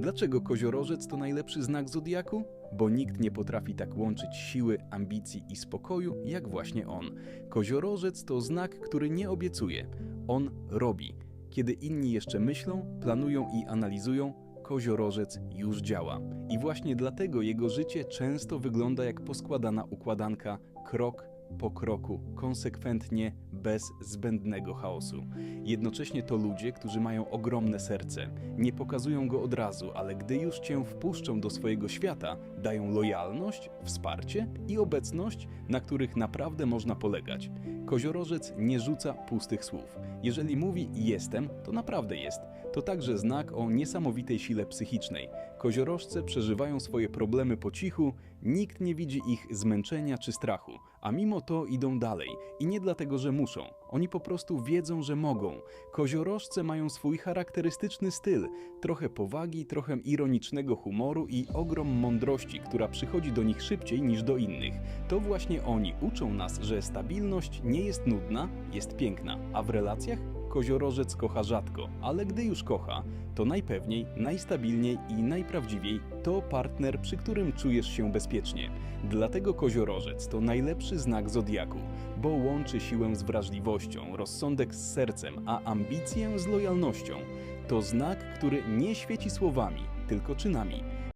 Dlaczego koziorożec to najlepszy znak zodiaku? Bo nikt nie potrafi tak łączyć siły, ambicji i spokoju jak właśnie on. Koziorożec to znak, który nie obiecuje, on robi. Kiedy inni jeszcze myślą, planują i analizują, koziorożec już działa. I właśnie dlatego jego życie często wygląda jak poskładana układanka, krok po kroku, konsekwentnie, bez zbędnego chaosu. Jednocześnie to ludzie, którzy mają ogromne serce. Nie pokazują go od razu, ale gdy już cię wpuszczą do swojego świata, dają lojalność, wsparcie i obecność, na których naprawdę można polegać. Koziorożec nie rzuca pustych słów. Jeżeli mówi jestem, to naprawdę jest. To także znak o niesamowitej sile psychicznej. Koziorożce przeżywają swoje problemy po cichu, nikt nie widzi ich zmęczenia czy strachu, a mimo to idą dalej. I nie dlatego, że muszą. Oni po prostu wiedzą, że mogą. Koziorożce mają swój charakterystyczny styl, trochę powagi, trochę ironicznego humoru i ogrom mądrości, która przychodzi do nich szybciej niż do innych. To właśnie oni uczą nas, że stabilność nie jest nudna, jest piękna, a w relacjach koziorożec kocha rzadko, ale gdy już kocha, to najpewniej, najstabilniej i najprawdziwiej to partner, przy którym czujesz się bezpiecznie. Dlatego koziorożec to najlepszy znak zodiaku, bo łączy siłę z wrażliwością, rozsądek z sercem, a ambicję z lojalnością. To znak, który nie świeci słowami, tylko czynami.